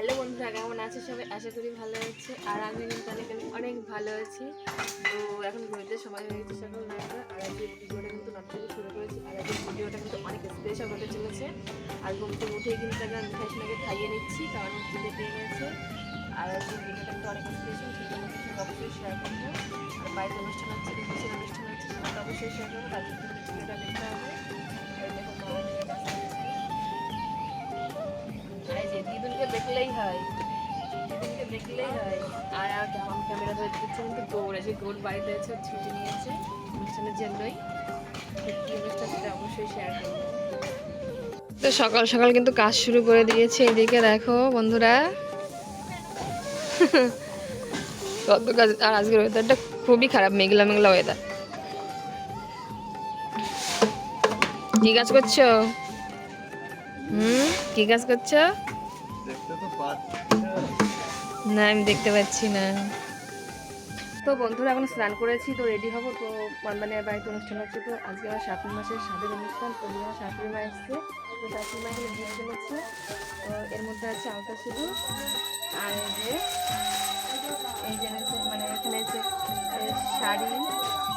Hello বন্ধুরা, কেমন আছে সবাই? আশা করি ভালো আছে। আর আমি কিন্তু অনেক অনেক ভালো আছি। তো এখন ঘুরতে সময় হয়ে গেছে সকাল নয়টা। আর আজকে ভিডিওটা কিন্তু নটা থেকে শুরু করেছি। আর আজকে ভিডিওটা কিন্তু অনেক স্পেশাল হতে চলেছে। আর ঘুম থেকে উঠেই কিন্তু তাকে আমি খাইসনাকে খাইয়ে নিচ্ছি, কারণ খিদে পেয়ে গেছে। আর আজকে ভিডিওটা কিন্তু অনেক স্পেশাল সেটা সঙ্গে অবশ্যই শেয়ার করব। আর বাড়িতে অনুষ্ঠান হচ্ছে অনুষ্ঠান হচ্ছে, সেটা অবশ্যই শেয়ার করব। তার জন্য ভিডিওটা দেখতে হবে। দেখলেই হয়। দেখলেই হয়। আর আমার ক্যামেরা ধরে দিচ্ছে কিন্তু বাড়িতে আছে ছুটি নিয়েছে। অনুষ্ঠানের জন্যই। তো কি অনুষ্ঠান সেটা অবশ্যই শেয়ার করব। তো সকাল সকাল কিন্তু কাজ শুরু করে দিয়েছে এদিকে, দেখো বন্ধুরা। কত কাজ আর আজকের ওয়েদারটা খুবই খারাপ, মেঘলা মেঘলা ওয়েদার কি কাজ করছ? হুম, কি কাজ করছ? না আমি দেখতে পাচ্ছি না। তো বন্ধুরা এখন স্নান করেছি তো রেডি হব। তো মানে বাড়িতে অনুষ্ঠান হচ্ছে তো আজকে আমার শাশুড়ি মাসের স্বাদের অনুষ্ঠান তো আমার শাশুড়ি মা এসছে তো শাশুড়ি মা এখানে গিফট এনেছে। তো এর মধ্যে আছে আলতা শুধু আর এই যে এই যে মানে এখানে এ, শাড়ি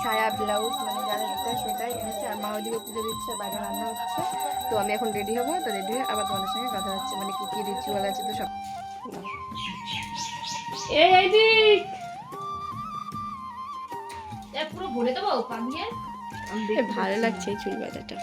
সায়া ব্লাউজ মানে যারা যেটা সেটাই এনেছে। আর মা ওইদিকে পুজো দিচ্ছে বাইরে রান্না হচ্ছে। তো আমি এখন রেডি হব তো রেডি হয়ে আবার তোমাদের সঙ্গে কথা হচ্ছে মানে কি কি রিচুয়াল আছে তো সব এই এই দিক! পুরো ভরে দেবো কামিয়ে ভালো লাগছে এই চুল বাঁধাটা।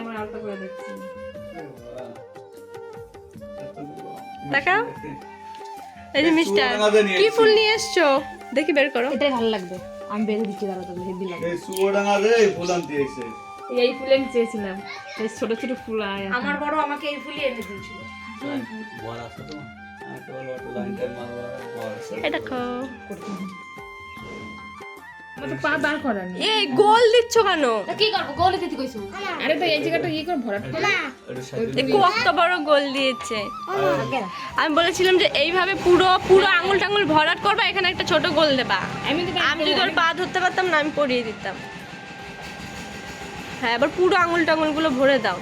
আমার আলতা করে দিচ্ছি তাকাও এই যে মিস্টার কি ফুল নিয়ে এসছো? দেখি বের করো। এটাই ভালো লাগবে। আমি বেঁধে দিচ্ছি দাঁড়া তো হেভি লাগবে এই সুয়োডাঙ্গা রে ফুল আনতে এসে এই ফুল আমি চেয়েছিলাম। এই ছোট ছোট ফুল আয় আমার বড় আমাকে এই ফুলই এনে দিয়েছিল। বল আসো তো আমি তো পা বার করা নেই। এই গোল দিচ্ছ কেন? তা কি করব? গৌলি দিতে কইছো। আরে তো এই জায়গাটা ইয়ে করে ভরাট কত বড় গোল দিয়েছে। আমি বলেছিলাম যে এইভাবে পুরো পুরো আঙুল টাঙুল ভরাট করবা এখানে একটা ছোট গোল দেবা। আমি যদি ওর পা ধরতে পারতাম না আমি পরিয়ে দিতাম। হ্যাঁ এবার পুরো আঙুল টাঙুলগুলো ভরে দাও।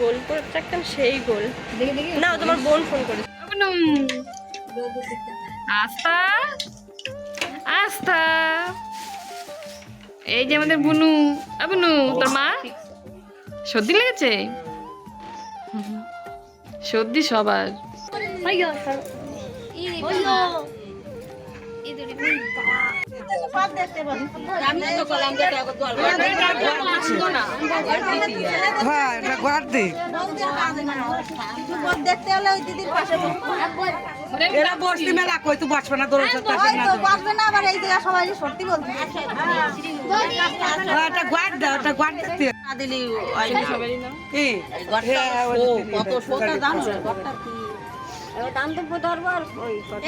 গোল করে একদম সেই গোল। দেখে দেখে। না তোমার বোন ফোন করে আস্তা। আস্তা এই যে আমাদের বুনু। আ বুনু তোর মা? সর্দি লেগেছে? সর্দি সবার। হ্যাঁ দেখতে হলে ওই দিদির পাশে এরা বসতি মেলা কই? তুই বসবে না দৌড় চলতে তো বাঁচবে না আবার এই দিকে সবাই সত্যি বলতে এটা গোয়ার দাও এটা গোয়ার দিতে। না দিলি হ্যাঁ, কত দাম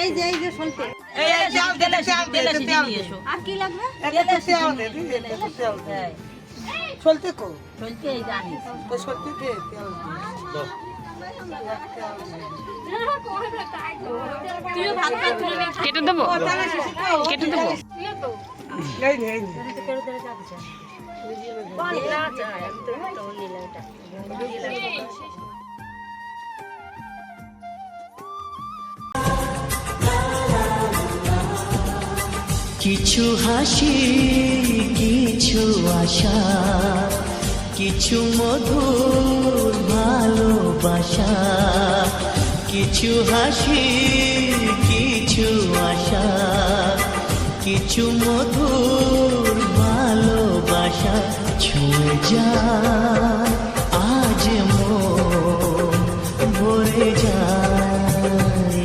এই যে এই যে এই এই দে দে, আর কি লাগবে? এটা তো দে দিদি, এটা দে। চলতে কো? সলতে এই জানি তো সত্যি দে। তেল দে। কেটে দেবো কেটে দেবো। কিছু হাসি কিছু আশা কিছু মধুর ভালোবাসা কিছু হাসি, কিছু আশা, কিছু মধুর ভালোবাসা ছুঁয়ে যায়। আজ ভরে যায়,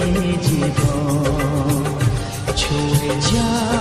জীবন ছুঁয়ে যায়।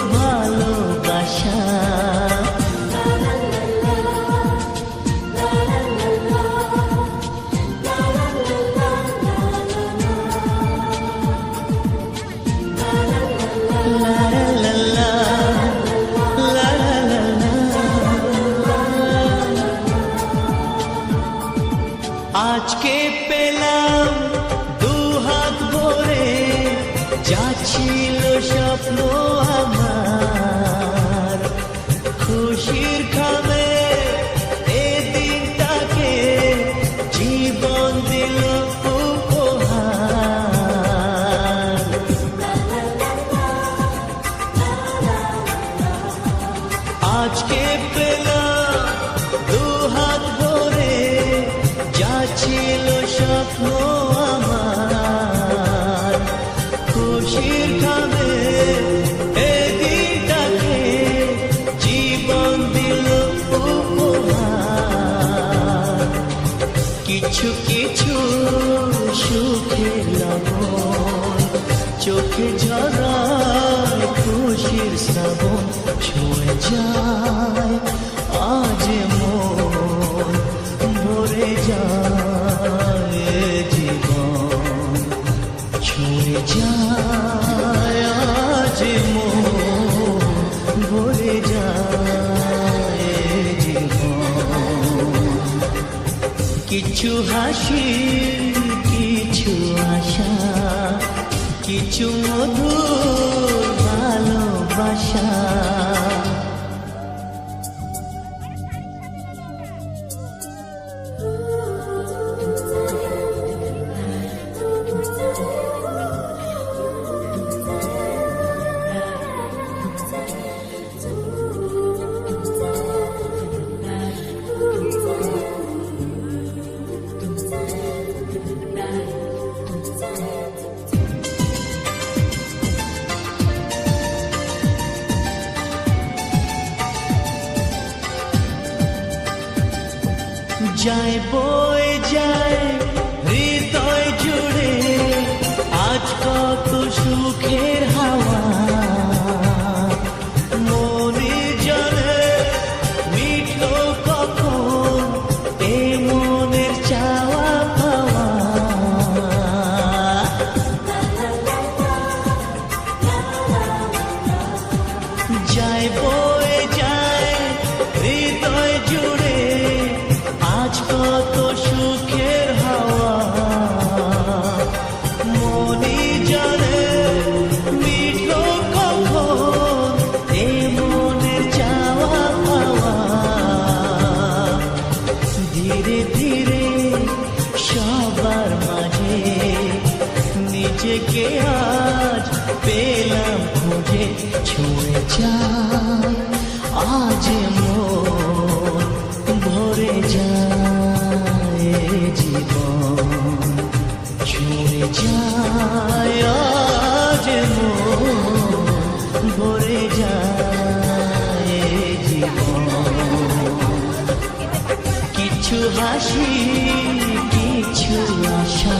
স্বপ্ন আমার। খুশির খাবে এদিনটাকে জীবন দিল কিছু কিছু সুখের লবণ, চোখে ঝরায় খুশির শ্রাবণ, ছুঁয়ে যায় কিছু মধুর নিজেকে আজ পেলাম খুঁজে ছুঁয়ে যায় আজ মন ভরে যায় জীবন ছুঁয়ে যায় আজ মন ভরে যায় জীবন কিছু হাসি কিছু আশা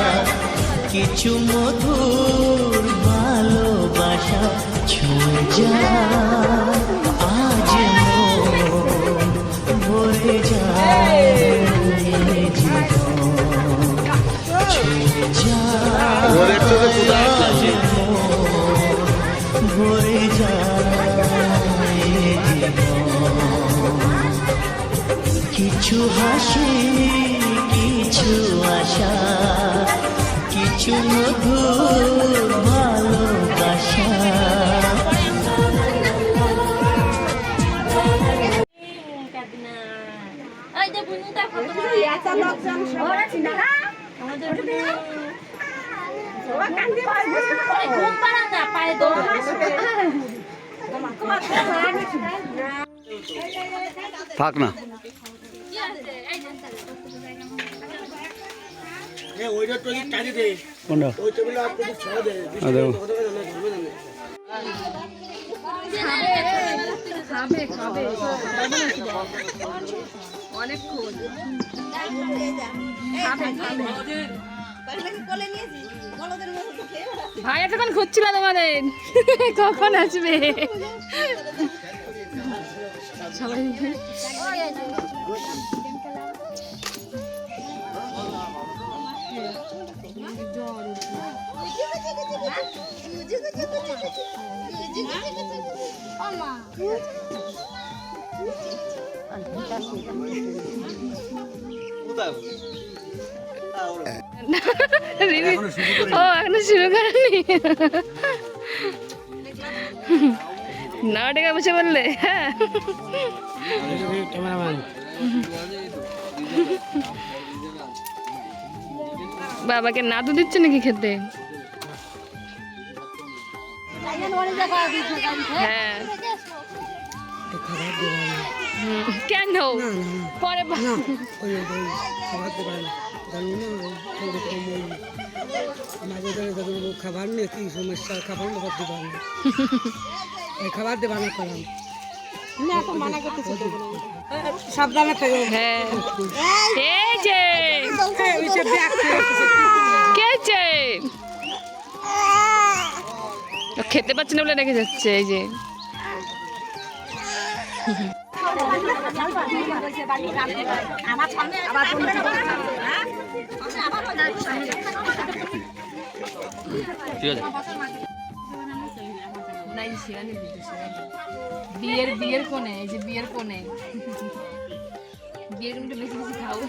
কিছু মধুর ভালোবাসা ছুঁয়ে যায়। আজ ভরে যায়। কিছু হাসি কিছু আশা কিছু ভালোবাসা ঘুম পাড়া না পায়ে দৌড় থাক না কোনটা আ, দেখো খাবে খাবে অনেকক্ষণ ভাই এতক্ষণ খুঁজছিল তোমাদের। কখন আসবে? সবাই রিমি- ও এখনও শুরু করেনি? না টাকা বসে বললে হ্যাঁ। বাবাকে না নাদু দিচ্ছে নাকি খেতে? হ্যাঁ। কেন? পরে খাবার নিয়ে কি সমস্যা খাবার দেবার দিবা না খাবার দেবা না করলাম সাবধানে থেকে হ্যাঁ এই যে খেতে পাচ্ছে না বলে রেখে যাচ্ছে, এই যে। বিয়ের বিয়ের কোণে, এই যে বিয়ের কোণে বিয়ের বেশি বেশি খাও